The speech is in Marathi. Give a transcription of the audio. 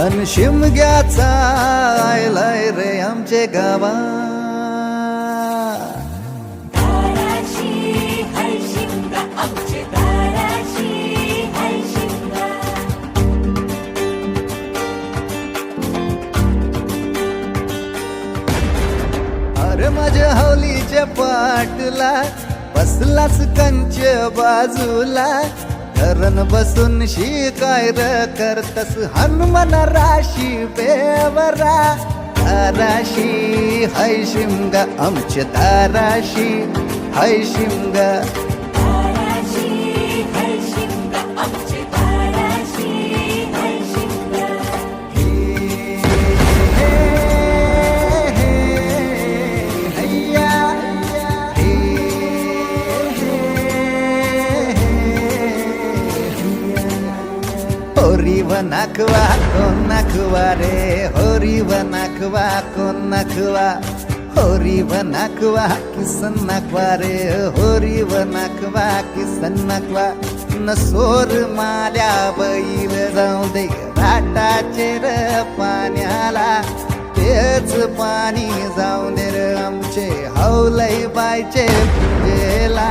सण शिमग्याचा आयलाय रे आमचे गावा. अरे माझ्या हवलीच्या पाटला बसलाच कंच बाजूला. धरण बसून शिकाय र करतस हनुमान राशी बेवरा. दाराशी हय शिमगा आमच्या दाराशी हाय शिमगा. होरी व नाखवा कोण नाखवा रे? होरी व नाखवा कोण नाखवा होरी व नाखवा किसन नाखवा रे? होरी व नाखवा किसन नाखवा न सोर माल्या बैल जाऊ दे घाटाचे र पाण्याला. तेच पाणी जाऊ दे र आमचे हौलई बायचे पूजेला.